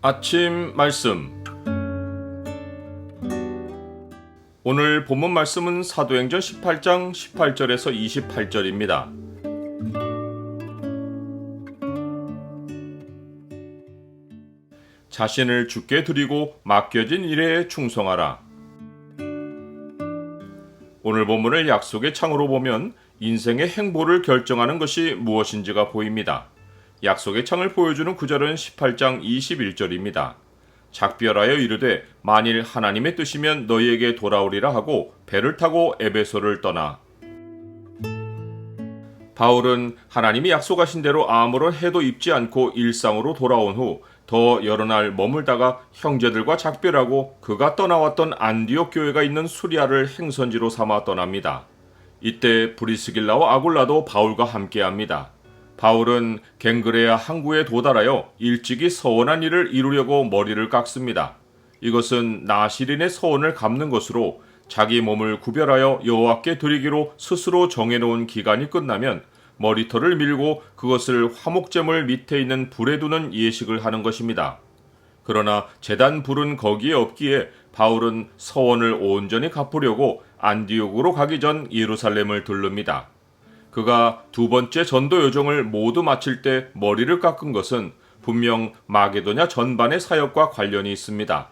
아침 말씀 오늘 본문 말씀은 사도행전 18장 18절에서 28절입니다. 자신을 죽게 드리고 맡겨진 일에 충성하라. 오늘 본문을 약속의 창으로 보면 인생의 행보를 결정하는 것이 무엇인지가 보입니다. 약속의 창을 보여주는 구절은 18장 21절입니다. 작별하여 이르되 만일 하나님의 뜻이면 너희에게 돌아오리라 하고 배를 타고 에베소를 떠나 바울은 하나님이 약속하신 대로 아무런 해도 입지 않고 일상으로 돌아온 후 더 여러 날 머물다가 형제들과 작별하고 그가 떠나왔던 안디옥 교회가 있는 수리아를 행선지로 삼아 떠납니다. 이때 브리스길라와 아굴라도 바울과 함께합니다. 바울은 갱그레아 항구에 도달하여 일찍이 서원한 일을 이루려고 머리를 깎습니다. 이것은 나시린의 서원을 갚는 것으로 자기 몸을 구별하여 여호와께 드리기로 스스로 정해놓은 기간이 끝나면 머리털을 밀고 그것을 화목제물 밑에 있는 불에 두는 예식을 하는 것입니다. 그러나 재단 불은 거기에 없기에 바울은 서원을 온전히 갚으려고 안디옥으로 가기 전 예루살렘을 들릅니다. 그가 두 번째 전도 여정을 모두 마칠 때 머리를 깎은 것은 분명 마게도냐 전반의 사역과 관련이 있습니다.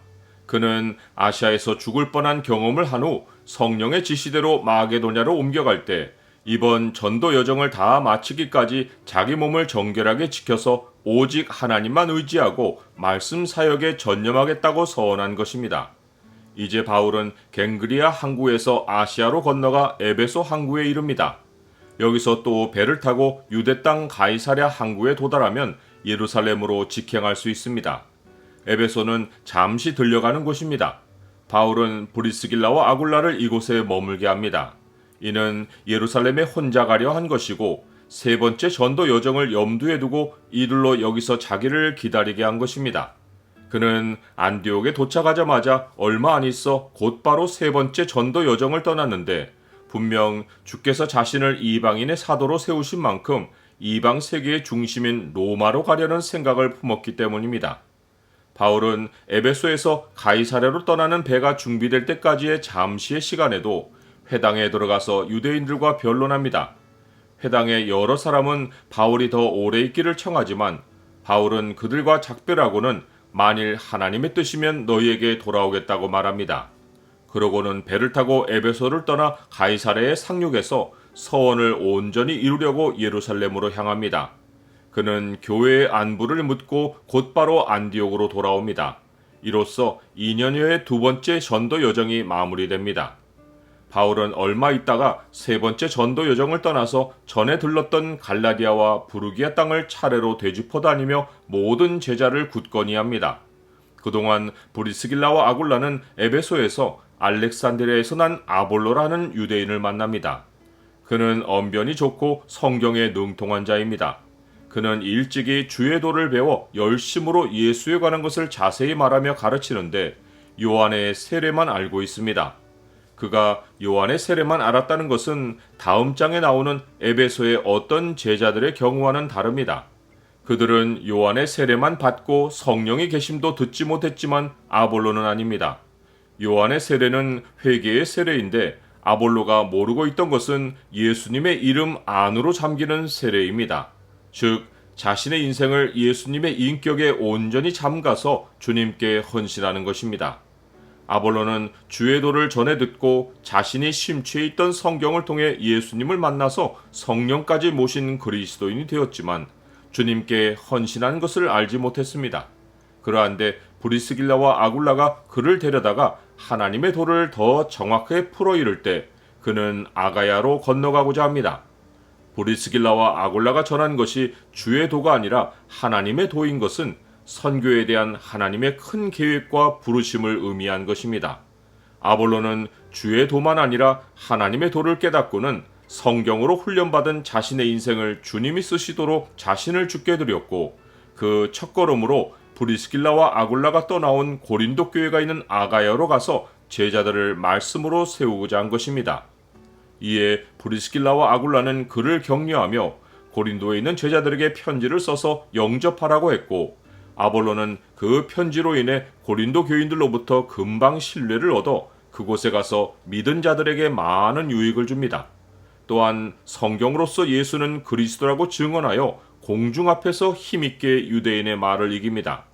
그는 아시아에서 죽을 뻔한 경험을 한 후 성령의 지시대로 마게도냐로 옮겨갈 때 이번 전도 여정을 다 마치기까지 자기 몸을 정결하게 지켜서 오직 하나님만 의지하고 말씀 사역에 전념하겠다고 서원한 것입니다. 이제 바울은 갱그리아 항구에서 아시아로 건너가 에베소 항구에 이릅니다. 여기서 또 배를 타고 유대 땅 가이사랴 항구에 도달하면 예루살렘으로 직행할 수 있습니다. 에베소는 잠시 들려가는 곳입니다. 바울은 브리스길라와 아굴라를 이곳에 머물게 합니다. 이는 예루살렘에 혼자 가려 한 것이고 세 번째 전도 여정을 염두에 두고 이들로 여기서 자기를 기다리게 한 것입니다. 그는 안디옥에 도착하자마자 얼마 안 있어 곧바로 세 번째 전도 여정을 떠났는데 분명 주께서 자신을 이방인의 사도로 세우신 만큼 이방 세계의 중심인 로마로 가려는 생각을 품었기 때문입니다. 바울은 에베소에서 가이사랴로 떠나는 배가 준비될 때까지의 잠시의 시간에도 회당에 들어가서 유대인들과 변론합니다. 회당의 여러 사람은 바울이 더 오래 있기를 청하지만 바울은 그들과 작별하고는 만일 하나님의 뜻이면 너희에게 돌아오겠다고 말합니다. 그러고는 배를 타고 에베소를 떠나 가이사랴의 상륙에서 서원을 온전히 이루려고 예루살렘으로 향합니다. 그는 교회의 안부를 묻고 곧바로 안디옥으로 돌아옵니다. 이로써 2년여의 두 번째 전도 여정이 마무리됩니다. 바울은 얼마 있다가 세 번째 전도 여정을 떠나서 전에 들렀던 갈라디아와 부르기아 땅을 차례로 되짚어 다니며 모든 제자를 굳건히 합니다. 그동안 브리스길라와 아굴라는 에베소에서 알렉산드리아에서 난 아볼로라는 유대인을 만납니다. 그는 언변이 좋고 성경에 능통한 자입니다. 그는 일찍이 주의 도를 배워 열심으로 예수에 관한 것을 자세히 말하며 가르치는데 요한의 세례만 알고 있습니다. 그가 요한의 세례만 알았다는 것은 다음 장에 나오는 에베소의 어떤 제자들의 경우와는 다릅니다. 그들은 요한의 세례만 받고 성령의 계심도 듣지 못했지만 아볼로는 아닙니다. 요한의 세례는 회개의 세례인데 아볼로가 모르고 있던 것은 예수님의 이름 안으로 잠기는 세례입니다. 즉, 자신의 인생을 예수님의 인격에 온전히 잠가서 주님께 헌신하는 것입니다. 아볼로는 주의 도를 전해 듣고 자신이 심취해 있던 성경을 통해 예수님을 만나서 성령까지 모신 그리스도인이 되었지만 주님께 헌신한 것을 알지 못했습니다. 그러한데 브리스길라와 아굴라가 그를 데려다가 하나님의 도를 더 정확하게 풀어 이룰 때 그는 아가야로 건너가고자 합니다. 브리스길라와 아굴라가 전한 것이 주의 도가 아니라 하나님의 도인 것은 선교에 대한 하나님의 큰 계획과 부르심을 의미한 것입니다. 아볼로는 주의 도만 아니라 하나님의 도를 깨닫고는 성경으로 훈련받은 자신의 인생을 주님이 쓰시도록 자신을 죽게 드렸고 그 첫걸음으로 브리스길라와 아굴라가 떠나온 고린도 교회가 있는 아가야로 가서 제자들을 말씀으로 세우고자 한 것입니다. 이에 브리스길라와 아굴라는 그를 격려하며 고린도에 있는 제자들에게 편지를 써서 영접하라고 했고 아볼로는 그 편지로 인해 고린도 교인들로부터 금방 신뢰를 얻어 그곳에 가서 믿은 자들에게 많은 유익을 줍니다. 또한 성경으로서 예수는 그리스도라고 증언하여 공중 앞에서 힘있게 유대인의 말을 이깁니다.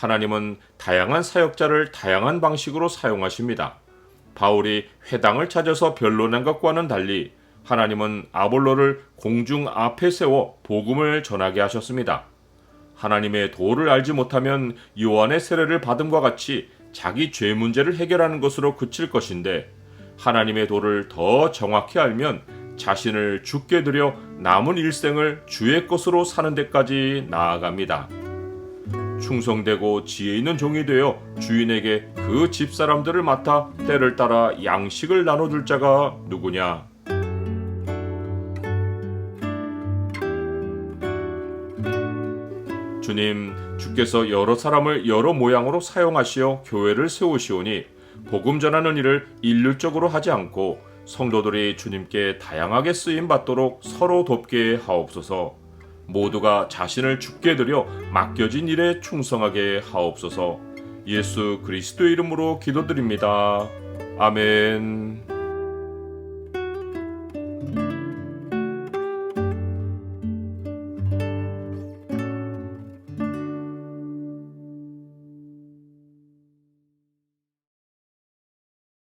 하나님은 다양한 사역자를 다양한 방식으로 사용하십니다. 바울이 회당을 찾아서 변론한 것과는 달리 하나님은 아볼로를 공중 앞에 세워 복음을 전하게 하셨습니다. 하나님의 도를 알지 못하면 요한의 세례를 받음과 같이 자기 죄 문제를 해결하는 것으로 그칠 것인데 하나님의 도를 더 정확히 알면 자신을 죽게 들여 남은 일생을 주의 것으로 사는 데까지 나아갑니다. 충성되고 지혜 있는 종이 되어 주인에게 그 집 사람들을 맡아 때를 따라 양식을 나눠줄 자가 누구냐? 주님, 주께서 여러 사람을 여러 모양으로 사용하시어 교회를 세우시오니 복음 전하는 일을 일률적으로 하지 않고 성도들이 주님께 다양하게 쓰임 받도록 서로 돕게 하옵소서. 모두가 자신을 죽게 드려 맡겨진 일에 충성하게 하옵소서. 예수 그리스도의 이름으로 기도드립니다. 아멘.